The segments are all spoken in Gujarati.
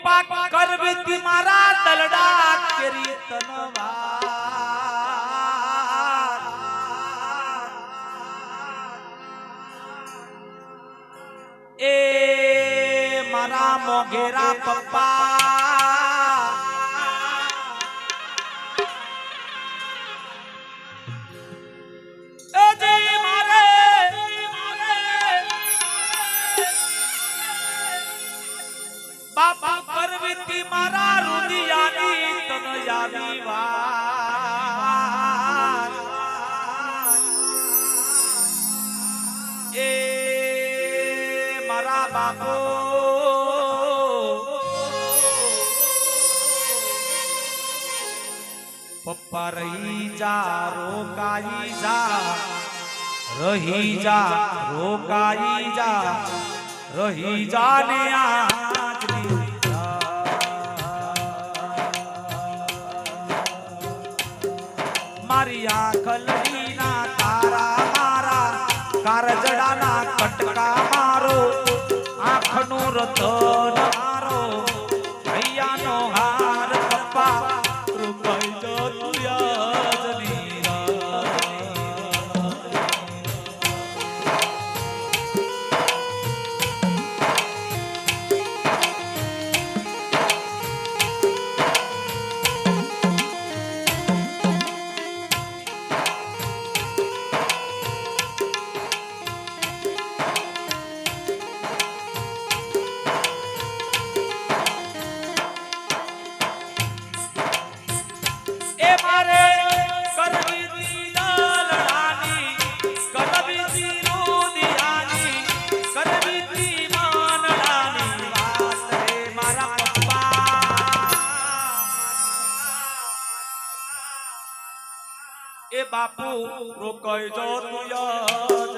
પપ્પા કરવી મારા દલડા કેરી એ મારા મોઘેરા પપ્પા યાદી વાત. એ મારા બાપો. પપ્પા રહી જા, રોકાઈ જા. રહી જા, રોકાઈ જા. રહી જા ને આજની મારી આંખલડી ના તારા મારા. કારજડાના કટકા મારો. આંખનું રતન બાપુ રોકાઈ જો તું યાદ.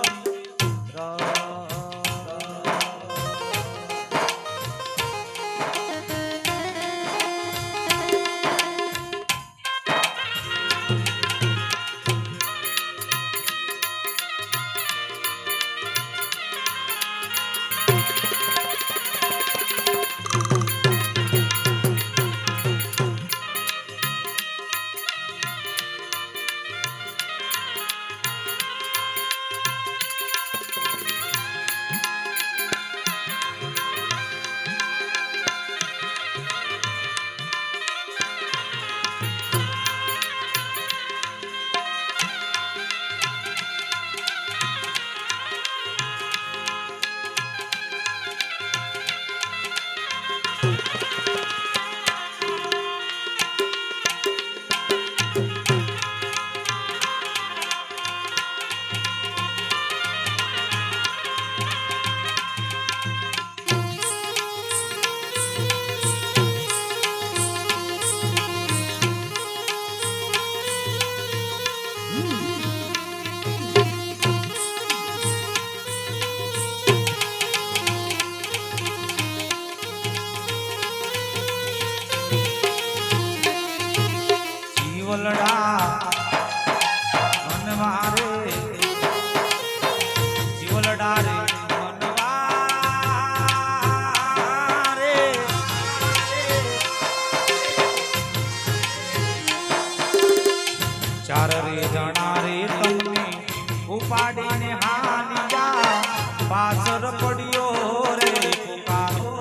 પડ્યો રે પુકારો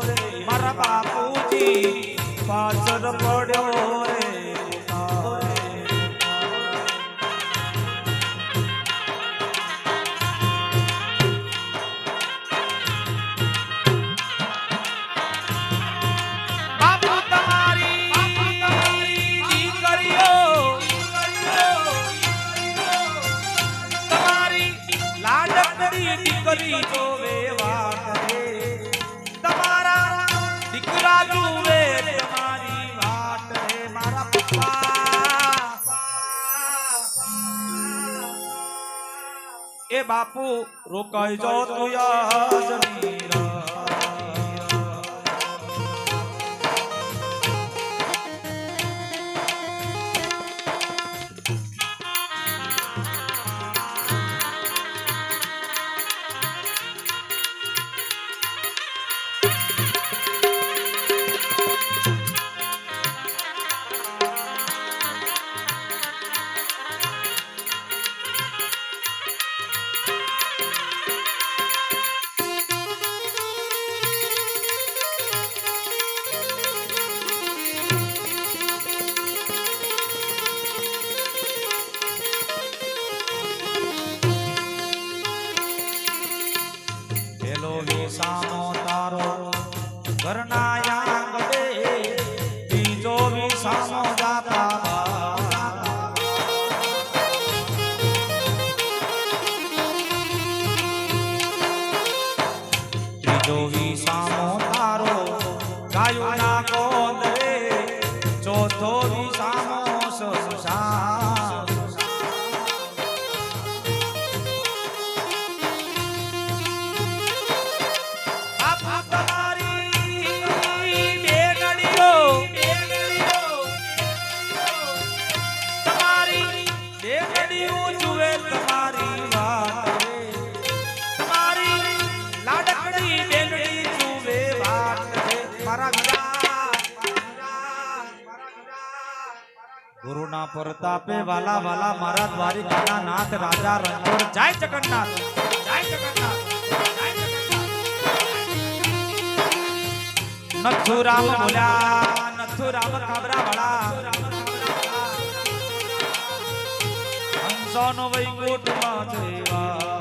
મારા બાપુજી પાછળ પડ્યો રે દીકરી જોવે બાપુ રોકાઈ જો તું યાજની રાત. સામો તારો ઘરના યાંગ બે બીજો વિસામો જાતા બીજો ગુરુના પ્રતાપે વાલા વાલા મારા દ્વારિકાના નાથ રાજા રણછોડ જય જગન્નાથ. જય જગન્નાથ. નથુરામ બોલ્યા નથુરામ કાબરા વાળા. હંસોનો વૈકુંઠમાં જયવા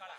காடா